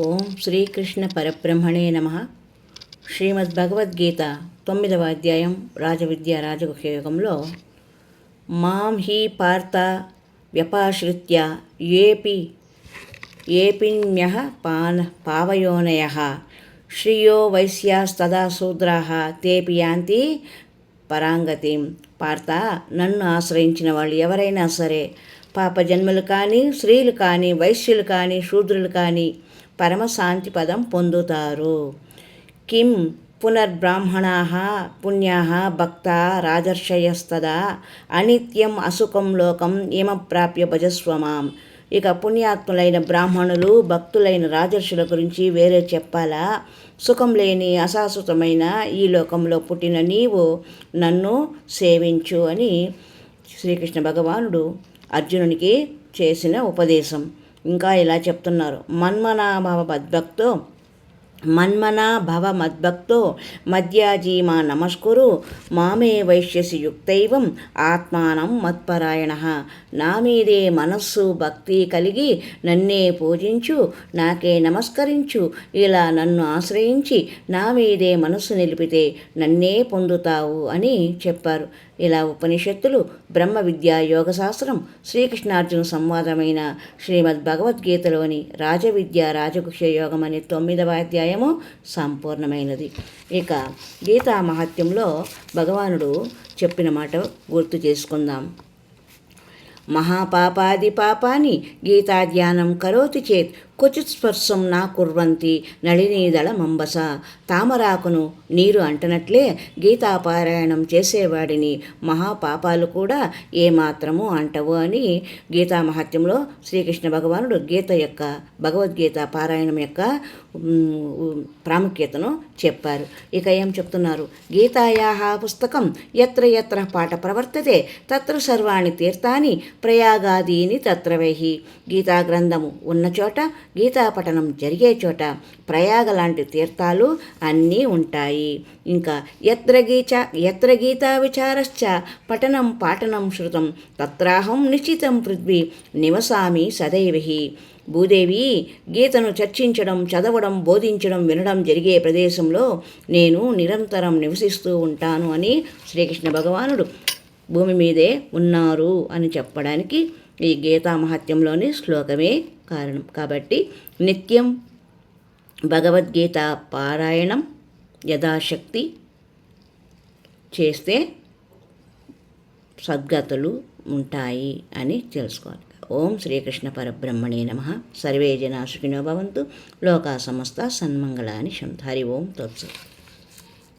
ఓం శ్రీకృష్ణ పరబ్రహ్మణే నమ. శ్రీమద్ భగవద్గీత తొమ్మిదవ అధ్యాయం రాజవిద్య రాజగుహయోగంలో మాం హి పార్థ వ్యపాశ్రిత్య ఏపి ఏపిన్య పాన పావయోనయ. శ్రియో వైశ్యాస్తదా శూద్రా తేపి యాంతి పరాంగతిం. పార్త నన్ను ఆశ్రయించిన వాళ్ళు ఎవరైనా సరే పాప జన్మలు కానీ స్త్రీలు కానీ వైశ్యులు కానీ శూద్రులు కానీ పరమశాంతి పదం పొందుతారు. కిం పునర్బ్రాహ్మణా పుణ్యా భక్త రాజర్షయస్తదా అనిత్యం అసుఖం లోకం ఏమప్రాప్య భజస్వమాం ఇక పుణ్యాత్ములైన బ్రాహ్మణులు భక్తులైన రాజర్షుల గురించి వేరే చెప్పాలా? సుఖం లేని అశాశ్వతమైన ఈ లోకంలో పుట్టిన నీవు నన్ను సేవించు అని శ్రీకృష్ణ భగవానుడు అర్జునునికి చేసిన ఉపదేశం. ఇంకా ఇలా చెప్తున్నారు. మన్మనాభవ మద్భక్తో మన్మనా భవ మద్భక్తో మధ్యాజీమా నమస్కురు మామే వైశ్యసి యుక్తైవం ఆత్మానం మత్పరాయణ. నా మీదే మనస్సు భక్తి కలిగి నన్నే పూజించు నాకే నమస్కరించు ఇలా నన్ను ఆశ్రయించి నా మీదే మనస్సు నిలిపితే నన్నే పొందుతావు అని చెప్పారు. ఇలా ఉపనిషత్తులు బ్రహ్మ విద్యా యోగశాస్త్రం శ్రీకృష్ణార్జున సంవాదమైన శ్రీమద్ భగవద్గీతలోని రాజవిద్య రాజగుహ్య యోగం అనే తొమ్మిదవ అధ్యాయము సంపూర్ణమైనది. ఇక గీతా మహత్యంలో భగవానుడు చెప్పిన మాట గుర్తు చేసుకుందాం. మహాపాపాది పాపాని గీతాధ్యానం కరోతి చేత్ క్వచిత్ స్పర్శం నా కుర్వంతి నళినీదళ మంబస. తామరాకును నీరు అంటనట్లే గీతాపారాయణం చేసేవాడిని. మహాపాపాలు కూడా ఏమాత్రము అంటవు అని గీతా మహత్యంలో శ్రీకృష్ణ భగవానుడు గీత యొక్క భగవద్గీత పారాయణం యొక్క ప్రాముఖ్యతను చెప్పారు. ఇక ఏం చెప్తున్నారు? గీతాయా పుస్తకం ఎత్ర ఎత్ర పాట ప్రవర్తతే తత్ర సర్వాణి తీర్థాని ప్రయాగాదీని తత్రవేహి గీతా గ్రంథము ఉన్న చోట గీతాపఠనం జరిగే చోట ప్రయాగ లాంటి తీర్థాలు అన్నీ ఉంటాయి. ఇంకా ఎత్ర గీచ ఎత్ర గీతా విచారశ్చ పఠనం పాఠనం శృతం తత్రాహం నిశ్చితం పృథ్వీ నివసామి సదైవహి. భూదేవి గీతను చర్చించడం చదవడం బోధించడం వినడం జరిగే ప్రదేశంలో నేను నిరంతరం నివసిస్తూ ఉంటాను అని శ్రీకృష్ణ భగవానుడు భూమి మీదే ఉన్నారు అని చెప్పడానికి ఈ గీతా మహత్యంలోని శ్లోకమే కారణం. కాబట్టి నిత్యం భగవద్గీత పారాయణం యథాశక్తి చేస్తే సద్గతులు ఉంటాయి అని తెలుసుకోవాలి. ఓం శ్రీకృష్ణ పరబ్రహ్మణే నమ. సర్వే జనా సుఖినో భవంతు. లోకా సమస్త సన్మంగళాని శం హరి ఓం తత్సత్.